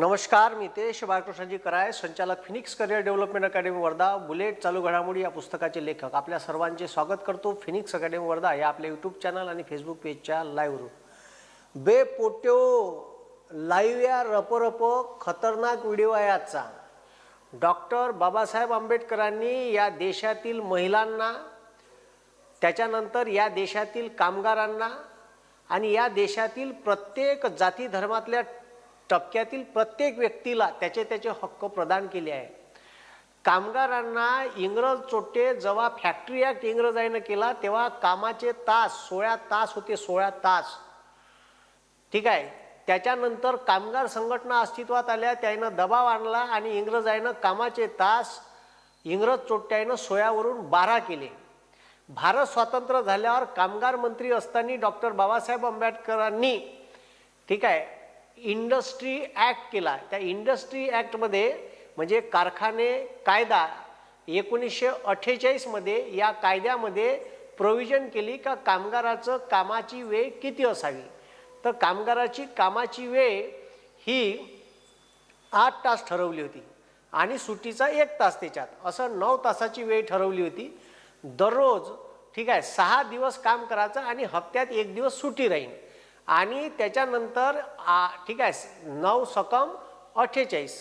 नमस्कार मी तेश बाळकृष्णजी कराय संचालक Phoenix career development academy Wardha bullet चालू घडामोडी या पुस्तकाचे लेखक. आपल्या सर्वांचे स्वागत करतो फिनिक्स अकॅडमी वर्धा या आपल्या यूट्यूब चॅनल आणि फेसबुक पेजच्या लाईव्हवरून बे पोट्यो लाईव्ह या रपरप खतरनाक व्हिडिओ आहे आजचा. डॉक्टर बाबासाहेब आंबेडकरांनी या देशातील महिलांना त्याच्यानंतर या देशातील कामगारांना आणि या देशातील प्रत्येक जाती धर्मातल्या टप्प्यातील प्रत्येक व्यक्तीला त्याचे त्याचे हक्क प्रदान केले आहे. कामगारांना इंग्रज चोट्टे जेव्हा फॅक्टरी ॲक्ट इंग्रजाईनं केला तेव्हा कामाचे तास सोळा तास होते सोळा तास. ठीक आहे? त्याच्यानंतर कामगार संघटना अस्तित्वात आल्या त्यानं दबाव आणला आणि इंग्रजाईनं कामाचे तास इंग्रज चोट्ट्यानं सोयावरून बारा केले. भारत स्वातंत्र्य झाल्यावर कामगार मंत्री असताना डॉक्टर बाबासाहेब आंबेडकरांनी ठीक आहे इंडस्ट्री ॲक्ट केला. त्या इंडस्ट्री ॲक्टमध्ये म्हणजे कारखाने कायदा एकोणीसशे अठ्ठेचाळीसमध्ये या कायद्यामध्ये प्रोव्हिजन केली का कामगाराचं कामाची वेळ किती असावी? तर कामगाराची कामाची वेळ ही आठ तास ठरवली होती आणि सुट्टीचा एक तास त्याच्यात. असं नऊ तासाची वेळ ठरवली होती. दररोज ठीक आहे सहा दिवस काम करायचं आणि हप्त्यात एक दिवस सुट्टी राहील आणि त्याच्यानंतर आ ठीक आहे नऊ सकम अठ्ठेचाळीस.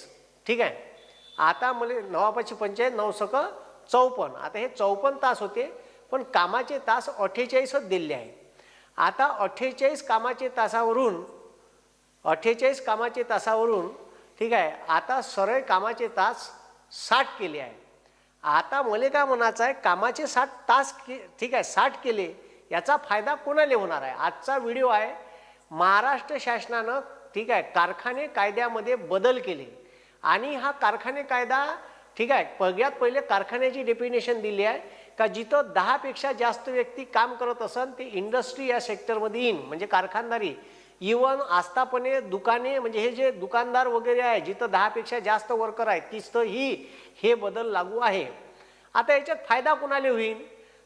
ठीक आहे? आता म्हणजे नवापाची पंचायत नऊ सक चौपन्न. आता हे चौपन्न तास होते पण कामाचे तास अठ्ठेचाळीसच दिले आहेत. आता अठ्ठेचाळीस कामाचे तासावरून अठ्ठेचाळीस कामाचे तासावरून ठीक आहे आता सरळ कामाचे तास साठ केले आहे आता मला काय म्हणायचं आहे कामाचे साठ तास के ठीक आहे साठ केले याचा फायदा कोणाला होणार आहे? आजचा व्हिडिओ आहे महाराष्ट्र शासनानं ठीक आहे कारखाने कायद्यामध्ये बदल केले. आणि हा कारखाने कायदा ठीक आहे सगळ्यात पहिले कारखान्याची डेफिनेशन दिली आहे का जिथं दहापेक्षा जास्त व्यक्ती काम करत असन ते इंडस्ट्री या सेक्टरमध्ये येईन. म्हणजे कारखानदारी. इवन आस्थापने दुकाने म्हणजे हे जे दुकानदार वगैरे आहे जिथं दहापेक्षा जास्त वर्कर आहेत तिथंही हे बदल लागू आहे. आता याच्यात फायदा कुणाला होईल?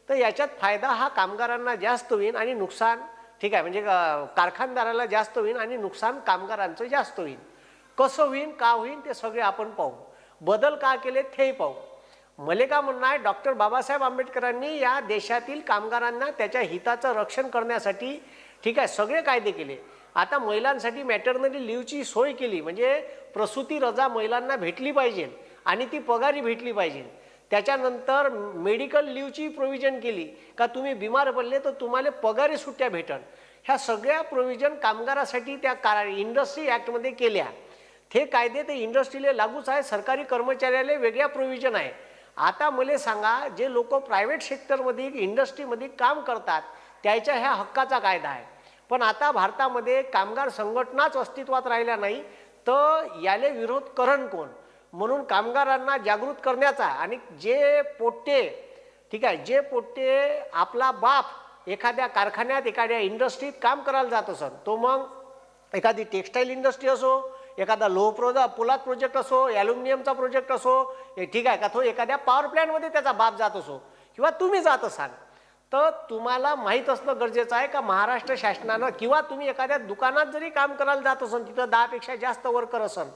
तर याच्यात फायदा हा कामगारांना जास्त होईल आणि नुकसान ठीक आहे म्हणजे कारखानदाराला जास्त होईल आणि नुकसान कामगारांचं जास्त होईल कसं होईल का होईल ते सगळे आपण पाहू. बदल का केले तेही पाहू. मले का म्हणणं आहे डॉक्टर बाबासाहेब आंबेडकरांनी या देशातील कामगारांना त्याच्या हिताचं रक्षण करण्यासाठी ठीक आहे सगळे कायदे केले. आता महिलांसाठी मॅटर्नरी लिव्हची सोय केली म्हणजे प्रसूती रजा महिलांना भेटली पाहिजे आणि ती पगारी भेटली पाहिजे. त्याच्यानंतर मेडिकल लिव्हची प्रोव्हिजन केली. का तुम्ही बिमार पडले तर तुम्हाला पगारी सुट्ट्या भेटन. ह्या सगळ्या प्रोव्हिजन कामगारासाठी त्या का इंडस्ट्री ॲक्टमध्ये केल्या. हे कायदे ते इंडस्ट्रीला लागूच आहे. सरकारी कर्मचाऱ्याला वेगळ्या प्रोव्हिजन आहे. आता मला सांगा जे लोक प्रायव्हेट सेक्टरमध्ये इंडस्ट्रीमध्ये काम करतात त्याच्या ह्या हक्काचा कायदा आहे. पण आता भारतामध्ये कामगार संघटनाच अस्तित्वात राहिल्या नाही तर याले विरोध करण कोण? म्हणून कामगारांना जागृत करण्याचा आणि जे पोट्टे ठीक आहे जे पोट्टे आपला बाप एखाद्या कारखान्यात एखाद्या इंडस्ट्रीत काम करायला जात असत तो मग एखादी टेक्स्टाईल इंडस्ट्री असो एखादा लो प्रोजा पोलाद प्रोजेक्ट असो ॲल्युमिनियमचा प्रोजेक्ट असो ठीक आहे का तो एखाद्या पॉवर प्लॅनमध्ये त्याचा बाप जात असो किंवा तुम्ही जात असाल तर तुम्हाला माहीत असणं गरजेचं आहे का महाराष्ट्र शासनानं किंवा तुम्ही एखाद्या दुकानात जरी काम करायला जात असन तिथं दहापेक्षा जास्त वर्कर असन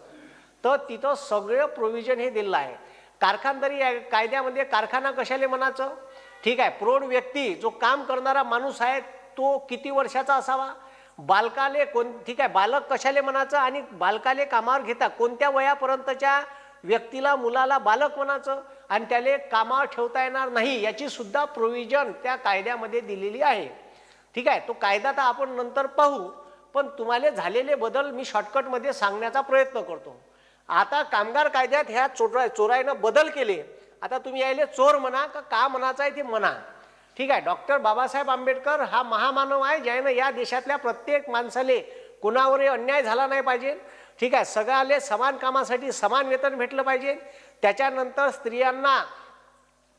तर तिथं सगळं प्रोव्हिजन हे दिलेलं आहे. कारखानदारी कायद्यामध्ये कारखाना कशाले म्हणायचं? ठीक आहे प्रौढ व्यक्ती जो काम करणारा माणूस आहे तो किती वर्षाचा असावा? बालकाले कोण ठीक आहे बालक कशाले म्हणायचं आणि बालकाले कामावर घेता कोणत्या वयापर्यंतच्या व्यक्तीला मुलाला बालक म्हणायचं? आणि त्याले कामावर ठेवता येणार नाही याची सुद्धा प्रोव्हिजन त्या कायद्यामध्ये दिलेली आहे. ठीक आहे तो कायदा तर आपण नंतर पाहू पण तुम्हाला झालेले बदल मी शॉर्टकटमध्ये सांगण्याचा प्रयत्न करतो. आता कामगार कायद्यात ह्या चोरा चोराईनं बदल केले. आता तुम्ही यायले चोर म्हणा का का म्हणायचं आहे ते म्हणा. ठीक आहे डॉक्टर बाबासाहेब आंबेडकर हा महामानव आहे ज्यानं या देशातल्या प्रत्येक माणसाले कुणावरही अन्याय झाला नाही पाहिजे. ठीक आहे सगळ्याले समान कामासाठी समान वेतन भेटलं पाहिजे. त्याच्यानंतर स्त्रियांना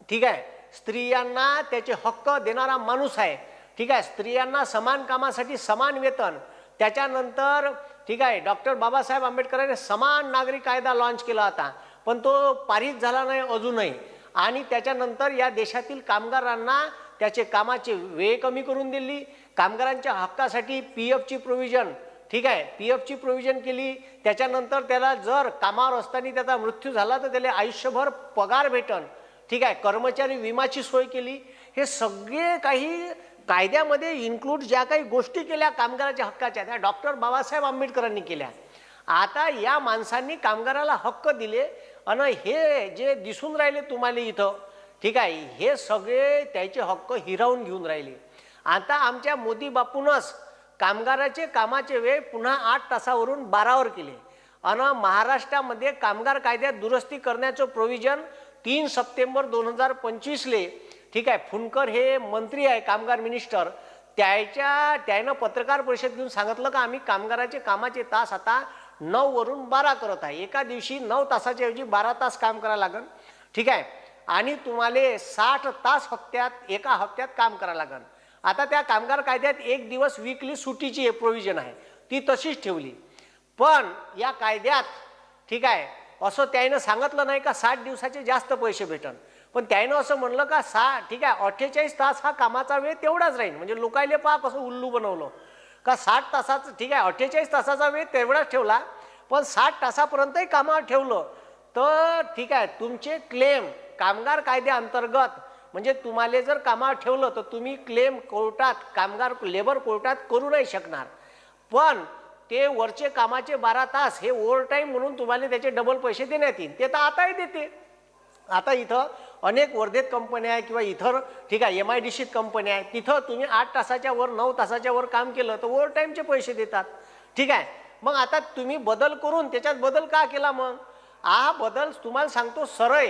ठीक आहे स्त्रियांना त्याचे हक्क देणारा माणूस आहे. ठीक आहे स्त्रियांना समान कामासाठी समान वेतन. त्याच्यानंतर ठीक आहे डॉक्टर बाबासाहेब आंबेडकरांनी समान नागरिक कायदा लॉन्च केला होता पण तो पारित झाला नाही अजूनही. आणि त्याच्यानंतर या देशातील कामगारांना त्याचे कामाचे वेळ कमी करून दिली. कामगारांच्या हक्कासाठी पी एफची प्रोव्हिजन ठीक आहे पी एफची प्रोव्हिजन केली. त्याच्यानंतर त्याला जर कामावर असताना त्याचा मृत्यू झाला तर त्याला आयुष्यभर पगार भेटन. ठीक आहे कर्मचारी विमाची सोय केली. हे सगळे काही कायद्यामध्ये इन्क्लूड ज्या काही गोष्टी केल्या कामगाराच्या हक्काच्या त्या डॉक्टर बाबासाहेब आंबेडकरांनी केल्या. आता या माणसांनी कामगाराला हक्क दिले आणि हे जे दिसून राहिले तुम्हाला इथं ठीक आहे हे सगळे त्याचे हक्क हिरावून घेऊन राहिले. आता आमच्या मोदी बापूनच कामगाराचे कामाचे वेळ पुन्हा आठ तासावरून बारावर केले. आणि महाराष्ट्रामध्ये कामगार कायद्यात दुरुस्ती करण्याचं प्रोव्हिजन तीन सप्टेंबर दोन हजार पंचवीसले ठीक आहे फुनकर हे मंत्री आहे कामगार मिनिस्टर. त्याच्या त्यानं पत्रकार परिषद घेऊन सांगितलं का आम्ही कामगाराचे कामाचे तास आता नऊ वरून बारा करत आहे. एका दिवशी नऊ तासाच्या ऐवजी बारा तास काम करावं लागेल ठीक आहे? आणि तुम्हाला साठ तास हप्त्यात एका हप्त्यात काम करावं लागेल आता त्या कामगार कायद्यात एक दिवस विकली सुटीची प्रोव्हिजन आहे. ती तशीच ठेवली. पण या कायद्यात ठीक आहे असं त्यानं सांगितलं नाही का साठ दिवसाचे जास्त पैसे भेटन. पण त्यानं असं म्हणलं का सा ठीक आहे अठ्ठेचाळीस तास हा कामाचा वेळ तेवढाच राहील म्हणजे लोकायले पहा कसं उल्लू बनवलं. का साठ तासाचं ठीक आहे अठ्ठेचाळीस तासाचा वेळ तेवढाच ठेवला पण साठ तासापर्यंतही कामावर ठेवलं. तर ठीक आहे तुमचे क्लेम कामगार कायद्याअंतर्गत म्हणजे तुम्हाला जर कामावर ठेवलं तर तुम्ही क्लेम कोर्टात कामगार लेबर कोर्टात करू नाही शकणार. पण ते वरचे कामाचे बारा तास हे ओव्हर टाईम म्हणून तुम्हाला त्याचे डबल पैसे देण्यात येईल. ते तर आताही देते आता इथं अनेक वर्धेत कंपन्या आहे किंवा इतर ठीक आहे एम आय डी सीत कंपन्या आहे तिथं तुम्ही आठ तासाच्या वर नऊ तासाच्या वर काम केलं तर ओव्हर टाईमचे पैसे देतात. ठीक आहे? मग आता तुम्ही बदल करून त्याच्यात बदल का केला मग? हा बदल तुम्हाला सांगतो सरळ.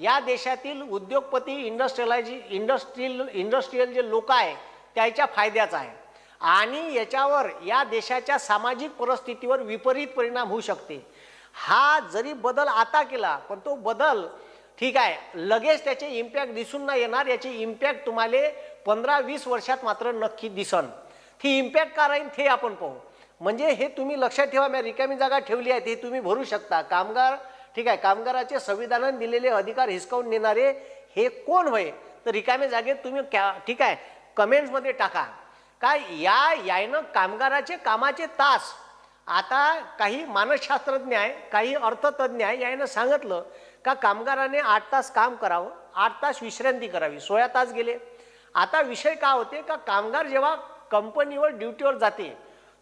या देशातील उद्योगपती इंडस्ट्रियलायझी इंडस्ट्रियल इंडस्ट्रीयल जे लोक आहे त्याच्या फायद्याचा आहे. आणि याच्यावर या देशाच्या सामाजिक परिस्थितीवर विपरीत परिणाम होऊ शकते. हा जरी बदल आता केला पण तो बदल ठीक आहे. लगेच त्याचे इम्पॅक्ट दिसून नाही येणार. याची इम्पॅक्ट तुम्हाला पंधरा वीस वर्षात मात्र नक्की दिसन. ती इम्पॅक्ट का राहील ते आपण पाहू. म्हणजे हे तुम्ही लक्षात ठेवा मी रिकामी जागा ठेवली आहे ते तुम्ही भरू शकता. कामगार ठीक आहे कामगाराचे संविधानाने दिलेले अधिकार हिसकावून नेणारे हे कोण होय? तर रिकाम्या जागेत तुम्ही क्या ठीक आहे कमेंट्समध्ये टाका. काय या यायनं कामगाराचे कामाचे तास आता काही मानसशास्त्रज्ञ आहे काही अर्थतज्ञ आहे यानं सांगितलं का कामगाराने आठ तास काम करावं? आठ तास विश्रांती करावी. सोळा तास गेले. आता विषय का होते? का कामगार जेव्हा कंपनीवर ड्युटीवर जाते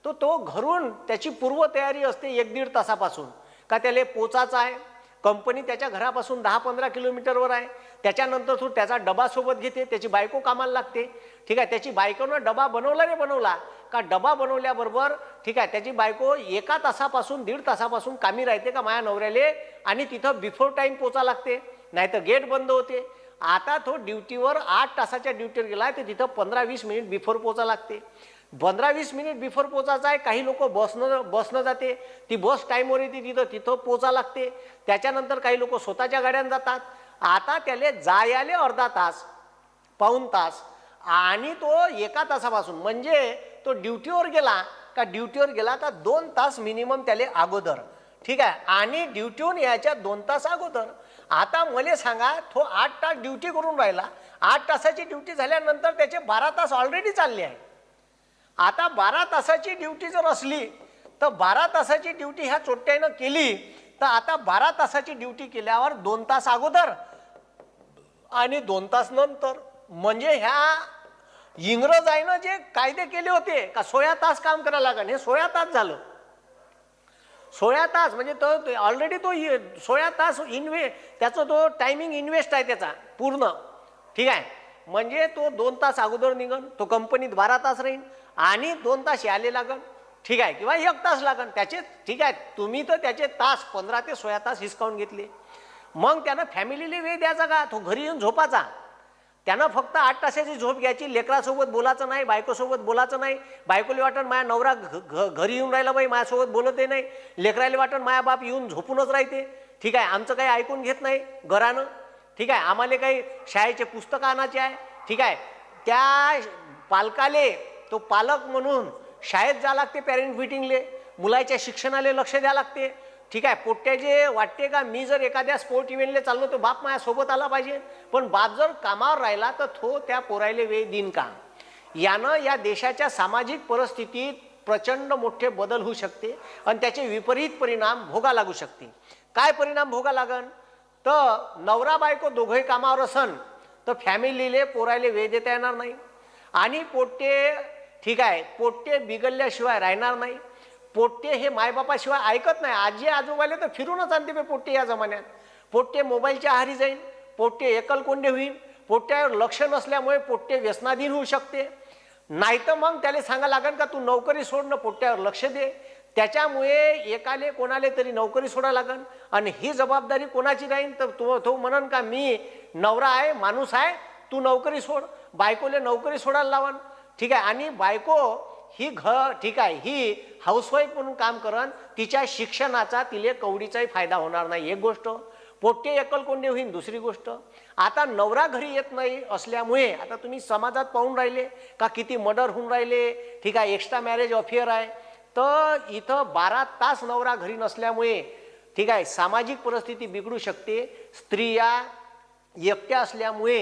तो तो घरून त्याची पूर्वतयारी असते एक दीड तासापासून. का त्याला पोचाचा आहे? कंपनी त्याच्या घरापासून दहा पंधरा किलोमीटरवर आहे. त्याच्यानंतर तो त्याचा डबा सोबत घेते त्याची बायको कामाला लागते. ठीक आहे त्याची बायकोनं डबा बनवला रे बनवला. का डबा बनवल्याबरोबर ठीक आहे त्याची बायको एका तासापासून दीड तासापासून कामी राहते का माया नवऱ्याले? आणि तिथं बिफोर टाईम पोचा लागते. नाही तर गेट बंद होते. आता तो ड्युटीवर आठ तासाच्या ड्युटीवर गेला तर तिथं पंधरा वीस मिनिट बिफोर पोचा लागते. पंधरा वीस मिनिट बिफोर पोचायचा आहे. काही लोक बसनं बसनं जाते. ती बस टाईमवर येते तिथं. तिथं पोचा लागते. त्याच्यानंतर काही लोक स्वतःच्या गाड्यानं जातात. आता त्याला जायाले अर्धा तास पाऊन तास. आणि तो एका तासापासून म्हणजे तो ड्युटीवर गेला. का ड्युटीवर गेला का दोन तास मिनिमम त्याला अगोदर. ठीक आहे? आणि ड्युटीहून यायच्या दोन तास अगोदर. आता मला सांगा तो आठ तास ड्युटी करून राहिला. आठ तासाची ड्युटी झाल्यानंतर त्याचे बारा तास ऑलरेडी चालले आहे आता बारा तासाची ड्युटी जर असली तर बारा तासाची ड्युटी ह्या चोट्ट्यानं केली तर आता बारा तासाची ड्युटी केल्यावर दोन तास अगोदर आणि दोन तास नंतर. म्हणजे ह्या इंग्रजाईनं जे कायदे केले होते का सोळा तास काम करायला लागेल हे सोळा तास झालं. सोळा तास म्हणजे तो ऑलरेडी तो सोळा तास इन्व्हे त्याचा तो टायमिंग इन्व्हेस्ट आहे त्याचा पूर्ण. ठीक आहे? म्हणजे तो दोन तास अगोदर निघन तो कंपनीत बारा तास राहील आणि दोन तास यायला लागन. ठीक आहे किंवा एक तास लागन. त्याचे ठीक आहे तुम्ही तर त्याचे तास पंधरा ते सोळा तास हिसकावून घेतले. मग त्यानं फॅमिलीला वेळ द्यायचा का? तो घरी येऊन झोपाचा त्यानं फक्त आठ तासाची झोप घ्यायची. लेकरासोबत बोलायचं नाही बायकोसोबत बोलायचं नाही. बायकोला वाटण माया नवरा घ- घ- घरी येऊन राहिला बाई माझ्यासोबत बोलतही नाही. लेकराले वाटण माया बाप येऊन झोपूनच राहते. ठीक आहे आमचं काही ऐकून घेत नाही घरानं. ठीक आहे आम्हाला काही शाळेचे पुस्तकं आणायचे आहे. ठीक आहे त्या पालकाले तो पालक म्हणून शाळेत जा लागते पॅरेंट मिटिंगले मुलाच्या शिक्षणाला लक्ष द्या लागते. ठीक आहे पोट्याचे वाटते का मी जर एखाद्या स्पोर्ट इव्हेंटला चाललो तर बाप माझ्यासोबत आला पाहिजे. पण बाप जर कामावर राहिला तर तो त्या पोरायले वेळ देईन का? यानं या देशाच्या सामाजिक परिस्थितीत प्रचंड मोठे बदल होऊ शकते आणि त्याचे विपरीत परिणाम भोगा लागू शकते. काय परिणाम भोगा लागन? तर नवरा बायको दोघंही कामावर असन तर फॅमिलीले पोरायले वेळ देता येणार नाही. आणि पोट्टे ठीक आहे पोट्टे बिघडल्याशिवाय राहणार नाही. पोट्टे हे मायबापाशिवाय ऐकत नाही. आजी आजोबाले तर फिरूनच आणते बे पोट्टे या जमान्यात. पोट्टे मोबाईलच्या आहारी जाईन. पोट्टे एकलकोंडे होईल पोट्ट्यावर लक्ष नसल्यामुळे पोट्टे व्यसनाधीन होऊ शकते. नाही तर मग त्याला सांगा लागेल का तू नोकरी सोड ना पोट्ट्यावर लक्ष दे. त्याच्यामुळे एकाले कोणाले तरी नोकरी सोडा लागन. आणि ही जबाबदारी कोणाची राहील तर तो तो म्हणन का मी नवरा आहे माणूस आहे तू नोकरी सोड. बायकोले नोकरी सोडायला लावन ठीक आहे? आणि बायको ही घ ठीक आहे ही हाऊसवाईफ म्हणून काम करन तिच्या शिक्षणाचा तिले कवडीचाही फायदा होणार नाही. एक गोष्ट पोट्टे एकलकोंडे होईन दुसरी गोष्ट आता नवरा घरी येत नाही असल्यामुळे आता तुम्ही समाजात पाहून राहिले का किती मर्डर होऊन राहिले ठीक आहे एक्स्ट्रा मॅरेज अफेअर आहे. तर इथं बारा तास नवरा घरी नसल्यामुळे ठीक आहे सामाजिक परिस्थिती बिघडू शकते. स्त्रिया एकट्या असल्यामुळे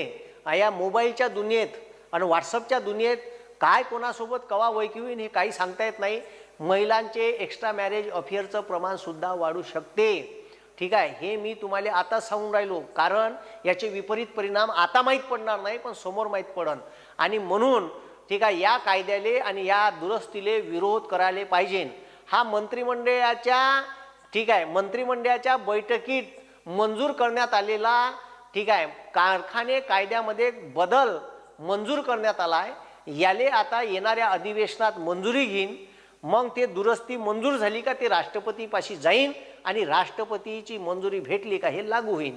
या मोबाईलच्या दुनियेत आणि व्हॉट्सअपच्या दुनियेत काय कोणासोबत कवा वैकी होईन हे काही सांगता येत नाही. महिलांचे एक्स्ट्रा मॅरेज अफेअरचं प्रमाणसुद्धा वाढू शकते. ठीक आहे? हे मी तुम्हाला आता सांगून राहिलो. कारण याचे विपरीत परिणाम आता माहीत पडणार नाही पण समोर माहीत पडन. आणि म्हणून ठीक आहे या कायद्याले आणि या दुरुस्तीले विरोध करायला पाहिजे. हा मंत्रिमंडळाच्या ठीक आहे मंत्रिमंडळाच्या बैठकीत मंजूर करण्यात आलेला ठीक आहे कारखाने कायद्यामध्ये बदल मंजूर करण्यात आला आहे याले आता येणाऱ्या अधिवेशनात मंजुरी घेईन. मग ते दुरुस्ती मंजूर झाली का ते राष्ट्रपतीपाशी जाईन आणि राष्ट्रपतीची मंजुरी भेटली का हे लागू होईल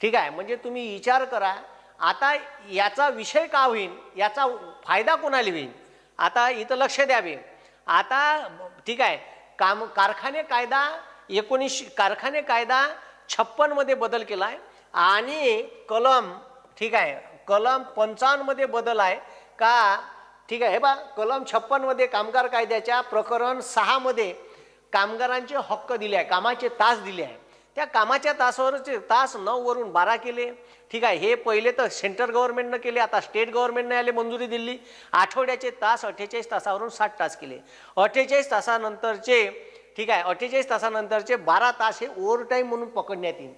ठीक आहे म्हणजे तुम्ही विचार करा आता याचा विषय का होईल याचा फायदा कोणाला होईल? आता इथं लक्ष द्यावे. आता ठीक आहे काम कारखाने कायदा एकोणीसशे कारखाने कायदा छप्पनमध्ये बदल केला आहे आणि कलम ठीक आहे कलम पंचावन्नमध्ये बदल आहे. का? ठीक आहे हे बा कलम छप्पनमध्ये कामगार कायद्याच्या प्रकरण सहामध्ये कामगारांचे हक्क दिले आहे कामाचे तास दिले आहे. त्या कामाच्या तासावरचे तास नऊ वरून बारा केले. ठीक आहे हे पहिले तर सेंट्रल गव्हर्नमेंटनं केले आता स्टेट गव्हर्नमेंटने आले मंजुरी दिली. आठवड्याचे तास अठ्ठेचाळीस तासावरून साठ तास केले. अठ्ठेचाळीस तासानंतरचे ठीक आहे अठ्ठेचाळीस तासानंतरचे बारा तास हे ओव्हरटाईम म्हणून पकडण्यात येईल.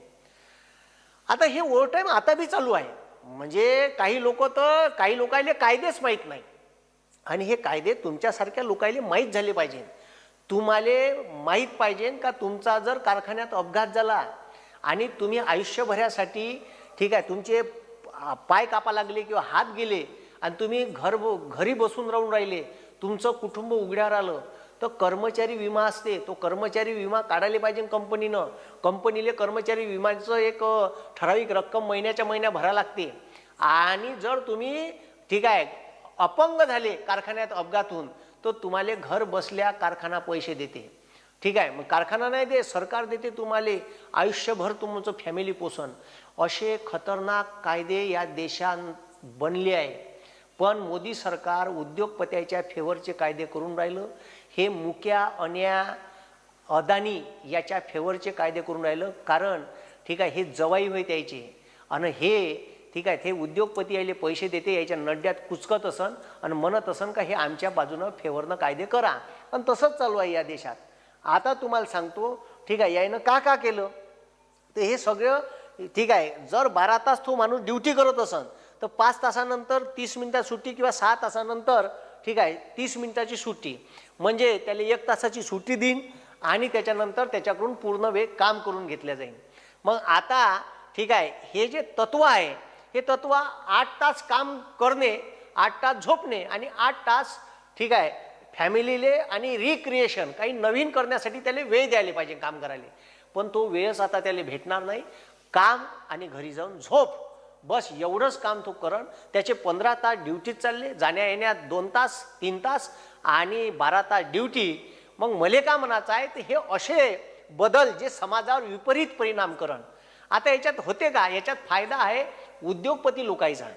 आता हे ओव्हरटाईम आता बी चालू आहे. म्हणजे काही लोक तर काही लोकांना कायदेच माहीत नाही. आणि हे कायदे तुमच्यासारख्या लोकांना माहीत झाले पाहिजे तुम्हाला माहीत पाहिजे का तुमचा जर कारखान्यात अपघात झाला आणि तुम्ही आयुष्यभरासाठी ठीक आहे तुमचे पाय कापा लागले किंवा हात गेले आणि तुम्ही घर घरी बसून राहून राहिले तुमचं कुटुंब उघड्यावर आलं तर कर्मचारी विमा असते तो कर्मचारी विमा काढायला पाहिजे कंपनीनं. कंपनीले कर्मचारी विम्याचं एक ठराविक रक्कम महिन्याच्या महिन्या भरा लागते. आणि जर तुम्ही ठीक आहे अपंग झाले कारखान्यात अपघात होऊन तर तुम्हाला घर बसल्या कारखाना पैसे देते. ठीक आहे मग कारखाना नाही दे सरकार देते तुम्हाला. आयुष्यभर तुमचं फॅमिली पोषण. असे खतरनाक कायदे या देशात बनले आहे. पण मोदी सरकार उद्योगपत्याच्या फेवरचे कायदे करून राहिलं. हे मुक्या अन्या अदानी याच्या फेवरचे कायदे करून राहिलं. कारण ठीक आहे हे जवाई होय त्याचे. आणि हे ठीक आहे ते उद्योगपती यायले पैसे देते याच्या नड्यात कुचकत असन आणि म्हणत असन का हे आमच्या बाजूनं फेवरनं कायदे करा. आणि तसंच चालू आहे या देशात. आता तुम्हाला सांगतो ठीक आहे यायनं का का केलं? तर हे सगळं ठीक आहे जर बारा तास तो माणूस ड्युटी करत असन तर पाच तासानंतर तीस मिनिटात सुट्टी किंवा सहा तासानंतर ठीक आहे तीस मिनिटाची सुट्टी. म्हणजे त्याला एक तासाची सुट्टी देईन आणि त्याच्यानंतर त्याच्याकडून पूर्ण वेळ काम करून घेतल्या जाईल मग आता ठीक आहे हे जे तत्व आहे हे तत्व आठ तास काम करणे आठ तास झोपणे आणि आठ तास ठीक आहे फॅमिलीले आणि रिक्रिएशन काही नवीन करण्यासाठी त्याला वेळ द्यायला पाहिजे काम करायला. पण तो वेळच आता त्याला भेटणार नाही. काम आणि घरी जाऊन झोप. बस एवढंच काम तो करण. त्याचे पंधरा तास ड्युटीत चालले जाण्या येण्यात दोन तास तीन तास आणि बारा तास ड्युटी. मग मले का म्हणायचं आहे तर हे असे बदल जे समाजावर विपरीत परिणाम करण. आता याच्यात होते का? याच्यात फायदा आहे उद्योगपती लोकांचा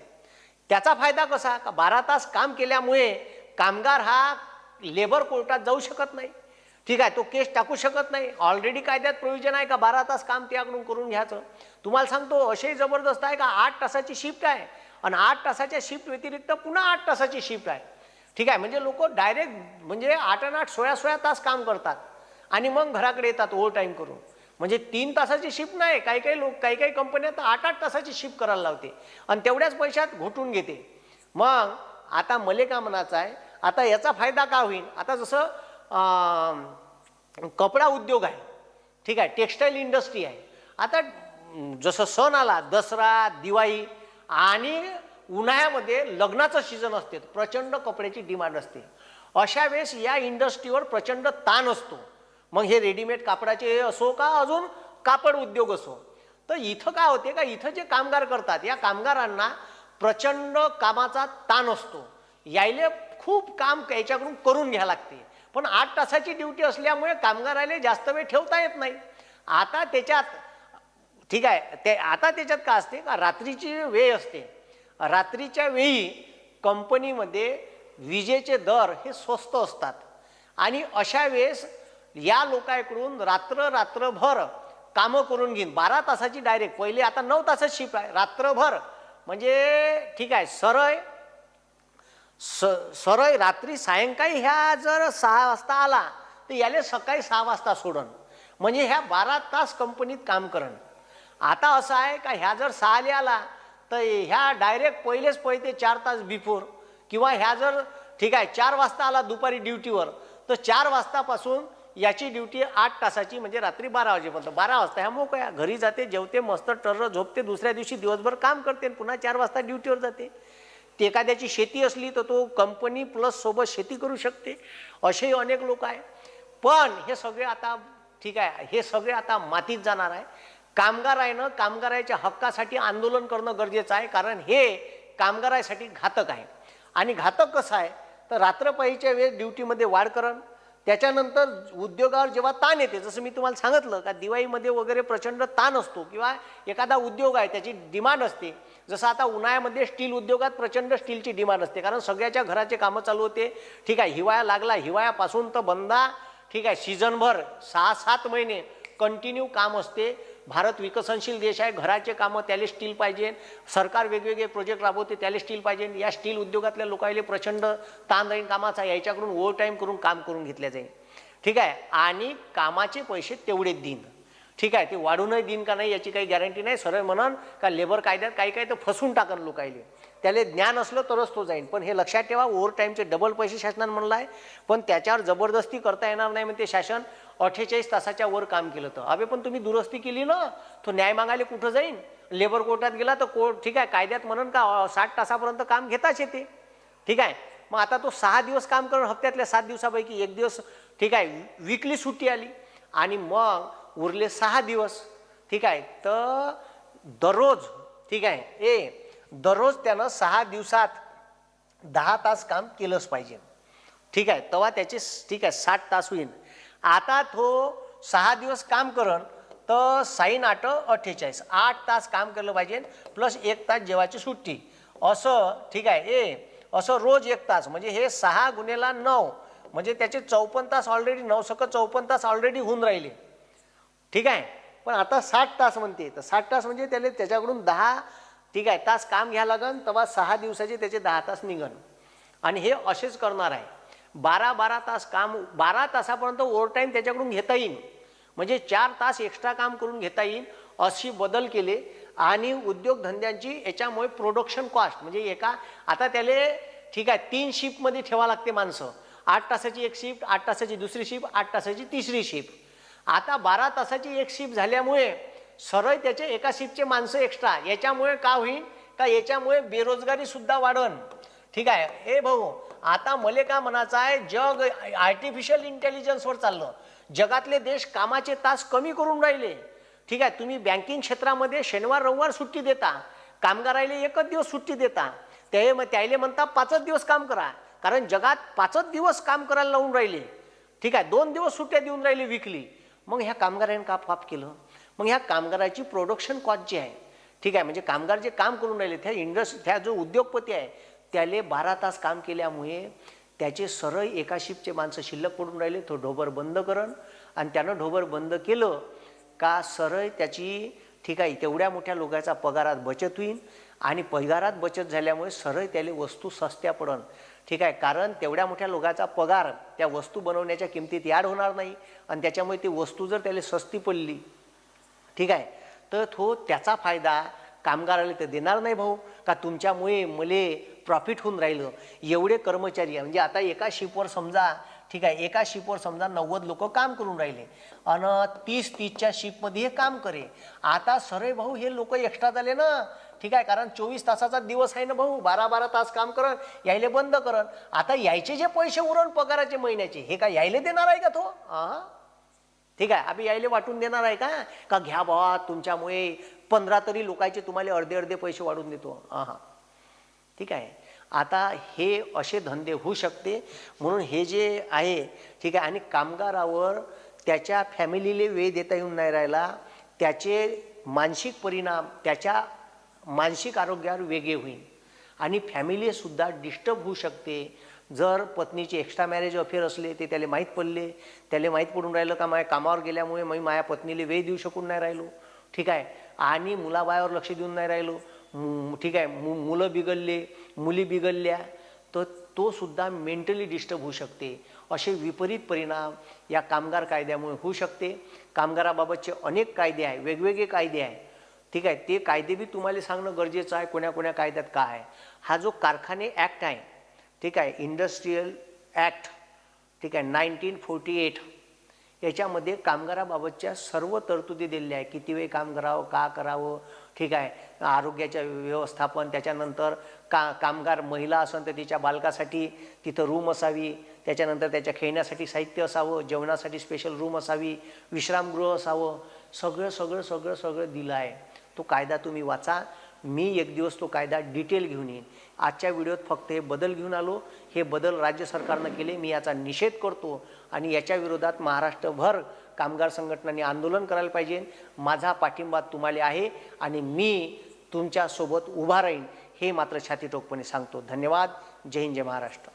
त्याचा फायदा कसा? का बारा तास काम केल्यामुळे कामगार हा लेबर कोर्टात जाऊ शकत नाही. ठीक आहे तो केस टाकू शकत नाही. ऑलरेडी कायद्यात प्रोव्हिजन आहे का? बारा तास काम त्याकडून करून घ्यायचं. तुम्हाला सांगतो असेही जबरदस्त आहे का? आठ तासाची शिफ्ट आहे. आणि आठ तासाच्या शिफ्ट व्यतिरिक्त पुन्हा आठ तासाची शिफ्ट आहे. ठीक आहे म्हणजे लोक डायरेक्ट म्हणजे आठ आणि आठ सोळा सोळा तास काम करतात. आणि मग घराकडे येतात ओव्हर टाईम करून. म्हणजे तीन तासाची शिफ्ट नाही काही काही लोक काही काही कंपन्या तर आठ आठ तासाची शिफ्ट करायला लावते. आणि तेवढ्याच पैशात घोटून घेते. मग आता मले का म्हणायचं आहे? आता याचा फायदा का होईल आता जसं कपडा उद्योग आहे. ठीक आहे टेक्स्टाईल इंडस्ट्री आहे. आता जसं सण आला दसरा दिवाळी आणि उन्हाळ्यामध्ये लग्नाचं सीझन असते प्रचंड कपड्याची डिमांड असते. अशा वेळेस या इंडस्ट्रीवर प्रचंड ताण असतो. मग हे रेडीमेड कापडाचे असो का अजून कापड उद्योग असो. तर इथं काय होते का इथं जे कामगार करतात या कामगारांना प्रचंड कामाचा ताण असतो. यायले खूप काम याच्याकडून करून घ्या लागते. पण आठ तासाची ड्युटी असल्यामुळे कामगाराला जास्त वेळ ठेवता येत नाही. आता त्याच्यात ठीक आहे ते आता त्याच्यात का असते? का रात्रीची वेळ असते. रात्रीच्या वेळी कंपनीमध्ये विजेचे दर हे स्वस्त असतात. आणि अशा वेळेस या लोकांकडून रात्र रात्रभर कामं करून घेईन. बारा तासाची डायरेक्ट पहिले आता नऊ तासाची शिफ्ट आहे. रात्रभर म्हणजे ठीक आहे सरळ स सरळ रात्री सायंकाळी ह्या जर सहा वाजता आला तर याले सकाळी सहा वाजता सोडन. म्हणजे ह्या बारा तास कंपनीत काम करण आता असं आहे का ह्या जर सहाले आला तर ह्या डायरेक्ट पहिलेच पळते चार तास बिफोर किंवा ह्या जर ठीक आहे चार वाजता आला दुपारी ड्युटीवर तर चार वाजतापासून याची ड्युटी आठ तासाची म्हणजे रात्री बारा वाजेपर्यंत. बारा वाजता ह्या मोकळ्या घरी जाते जेवते मस्त टर झोपते दुसऱ्या दिवशी दिवसभर काम करते आणि पुन्हा चार वाजता ड्युटीवर जाते. एखाद्याची शेती असली तर तो कंपनी प्लस सोबत शेती करू शकते. असेही अनेक लोक आहे. पण हे सगळे आता ठीक आहे. हे सगळे आता मातीत जाणार आहे. कामगार आहे ना कामगाराच्या हक्कासाठी आंदोलन करणं गरजेचं आहे. कारण हे कामगारासाठी घातक आहे. आणि घातक कसं आहे? तर रात्रपाईच्या वेळेस ड्युटीमध्ये वाढ करण. त्याच्यानंतर उद्योगावर जेव्हा ताण येते जसं मी तुम्हाला सांगितलं का दिवाळीमध्ये वगैरे प्रचंड ताण असतो किंवा एखादा उद्योग आहे त्याची डिमांड असते. जसं आता उन्हाळ्यामध्ये स्टील उद्योगात प्रचंड स्टीलची डिमांड असते कारण सगळ्याच्या घराचे कामं चालू होते. ठीक आहे हिवाळा लागला हिवाळ्यापासून तर बंदा ठीक आहे सीझनभर सहा सात महिने कंटिन्यू काम असते. भारत विकसनशील देश आहे घराचे कामं त्याला स्टील पाहिजे सरकार वेगवेगळे प्रोजेक्ट राबवते त्याला स्टील पाहिजे या स्टील उद्योगातल्या लोकांना प्रचंड ताण राहील कामाचा याच्याकडून ओव्हर टाईम करून काम करून घेतल्या जाईल. ठीक आहे? आणि कामाचे पैसे तेवढेच देईन ठीक आहे? ते वाढूनही देईन का नाही याची काही गॅरंटी नाही. सरळ म्हणन का लेबर कायद्यात काही काही तर फसून टाकन लोकायले. त्याला ज्ञान असलं तरच तो जाईल पण हे लक्षात ठेवा ओव्हर टाईमचे डबल पैसे शासनानं म्हणलं आहे पण त्याच्यावर जबरदस्ती करता येणार नाही म्हणते शासन. अठ्ठेचाळीस तासाच्या वर काम केलं तर अबे पण तुम्ही दुरुस्ती केली ना? तो न्याय मागायला कुठं जाईन? लेबर कोर्टात गेला तर कोर्ट ठीक आहे कायद्यात म्हणून का साठ तासापर्यंत काम घेताच येते. ठीक आहे मग आता तो सहा दिवस काम करून हप्त्यातल्या सात दिवसापैकी एक दिवस ठीक आहे विकली सुट्टी आली. आणि मग उरले सहा दिवस ठीक आहे तर दररोज ठीक आहे ए दररोज त्यानं सहा दिवसात दहा तास काम केलंच पाहिजे. ठीक आहे तेव्हा त्याचे ठीक आहे साठ तास होईल आता तो सहा दिवस काम करण तर साईन आठ अठ्ठेचाळीस. आठ तास काम केलं पाहिजे प्लस एक तास जेवायची सुट्टी. असं ठीक आहे ए असं रोज एक तास म्हणजे हे सहा गुन्हेला नऊ म्हणजे त्याचे चौपन्न तास ऑलरेडी नऊ सकट चौपन्न तास ऑलरेडी होऊन राहिले. ठीक आहे? पण आता साठ तास म्हणते तर साठ तास म्हणजे त्याला त्याच्याकडून दहा ठीक आहे तास काम घ्या लागन तेव्हा सहा दिवसाचे त्याचे दहा तास निघन. आणि हे असेच करणार आहे. बारा बारा तास काम बारा तासापर्यंत ओव्हरटाईम त्याच्याकडून घेता येईल म्हणजे चार तास एक्स्ट्रा काम करून घेता येईल अशी बदल केले. आणि उद्योगधंद्यांची याच्यामुळे प्रोडक्शन कॉस्ट म्हणजे एका आता त्याला ठीक आहे तीन शिफ्टमध्ये ठेवा लागते माणसं. आठ तासाची एक शिफ्ट आठ तासाची दुसरी शिफ्ट आठ तासाची तिसरी शिफ्ट आता बारा तासाची एक शिफ्ट झाल्यामुळे सरळ त्याचे एका शिफ्टचे माणसं एक्स्ट्रा याच्यामुळे का होईल का याच्यामुळे बेरोजगारीसुद्धा वाढन? ठीक आहे. ए भाऊ आता मले का म्हणायचं आहे जग आर्टिफिशियल इंटेलिजन्सवर चाललं. जगातले देश कामाचे तास कमी करून राहिले. ठीक आहे तुम्ही बँकिंग क्षेत्रामध्ये शनिवार रविवार सुट्टी देता. कामगाराला एकच दिवस सुट्टी देता. ते मग त्याला म्हणता पाचच दिवस काम करा. कारण जगात पाचच दिवस काम करायला लावून राहिले. ठीक आहे दोन दिवस सुट्ट्या देऊन राहिले विकली मग ह्या कामगारांनी का पाप केलं? मग ह्या कामगाराची प्रोडक्शन कॉस्ट जी आहे ठीक आहे म्हणजे कामगार जे काम करून राहिले त्या इंडस्ट्री त्या जो उद्योगपती आहे त्याले बारा तास काम केल्यामुळे त्याचे सरळ एका शिफ्टचे माणसं शिल्लक पडून राहिले तो ढोबर बंद करण. आणि त्यानं ढोबर बंद केलं का सरळ त्याची ठीक आहे तेवढ्या मोठ्या लोकांचा पगारात बचत होईल आणि पगारात बचत झाल्यामुळे सरळ त्याला वस्तू सस्त्या पडन. ठीक आहे कारण तेवढ्या मोठ्या लोकांचा पगार त्या वस्तू बनवण्याच्या किमतीत याड होणार नाही. आणि त्याच्यामुळे ती वस्तू जर त्याला सस्ती पडली ठीक आहे तर तो त्याचा फायदा कामगाराला तर देणार नाही भाऊ. का तुमच्यामुळे मले प्रॉफिट होऊन राहिलं. एवढे कर्मचारी आहे. म्हणजे आता एका शिपवर समजा ठीक आहे एका शिपवर समजा नव्वद लोक काम करून राहिले. आणि तीस तीसच्या शिपमध्ये हे काम करे. आता सरे भाऊ हे लोक एक्स्ट्रा झाले ना. ठीक आहे कारण चोवीस तासाचा दिवस आहे ना भाऊ. बारा बारा तास काम करन यायले बंद करन. आता यायचे जे पैसे उरण पगाराचे महिन्याचे हे काय यायले देणार आहे का तो? हा ठीक आहे आम्ही यायले वाटून देणार आहे का? का घ्या बाबा तुमच्यामुळे पंधरा तरी लोकांचे तुम्हाला अर्धे अर्धे पैसे वाढून देतो. हां हां ठीक आहे. आता हे असे धंदे होऊ शकते म्हणून हे जे आहे ठीक आहे आणि कामगारावर त्याच्या फॅमिलीले वेळ देता येऊन नाही राहिला त्याचे मानसिक परिणाम त्याच्या मानसिक आरोग्यावर वेगळे होईल. आणि फॅमिलीसुद्धा डिस्टर्ब होऊ शकते. जर पत्नीचे एक्स्ट्रा मॅरेज अफेअर असले ते त्याला माहीत पडले त्याला माहीत पडून राहिलं का माझ्या कामावर गेल्यामुळे मी माझ्या पत्नीला वेळ देऊ शकून नाही राहिलो ठीक आहे. आणि मुलाबायावर लक्ष देऊन नाही राहिलो ठीक आहे. मु मुलं बिघडले मुली बिघडल्या तर तो सुद्धा मेंटली डिस्टर्ब होऊ शकते. असे विपरीत परिणाम या कामगार कायद्यामुळे होऊ शकते. कामगाराबाबतचे अनेक कायदे आहे वेगवेगळे कायदे आहे. ठीक आहे ते कायदे बी तुम्हाला सांगणं गरजेचं आहे कोण्या कोण्या कायद्यात काय आहे. हा जो कारखाने ॲक्ट आहे ठीक आहे इंडस्ट्रीयल ॲक्ट ठीक आहे नाईन्टीन फोर्टी एट याच्यामध्ये कामगाराबाबतच्या सर्व तरतुदी दिलेल्या आहे किती वेळ काम करावं का करावं? ठीक आहे. आरोग्याच्या व्यवस्थापन त्याच्यानंतर का कामगार महिला असेल तर तिच्या बालकासाठी तिथं रूम असावी. त्याच्यानंतर त्याच्या खेळण्यासाठी साहित्य असावं जेवणासाठी स्पेशल रूम असावी विश्रामगृह असावं. सगळं सगळं सगळं सगळं दिलं आहे. तो कायदा तुम्ही वाचा. मी एक दिवस तो कायदा डिटेल घेऊन येईन. आजच्या व्हिडिओत फक्त हे बदल घेऊन आलो. हे बदल राज्य सरकारनं केले. मी याचा निषेध करतो आणि याच्या विरोधात महाराष्ट्रभर कामगार संघटनांनी आंदोलन करायला पाहिजे. माझा पाठिंबा तुम्हाला आहे आणि मी तुमच्यासोबत उभा राहीन. हे मात्र छातीटोकपणे सांगतो. धन्यवाद. जय हिंद जय महाराष्ट्र.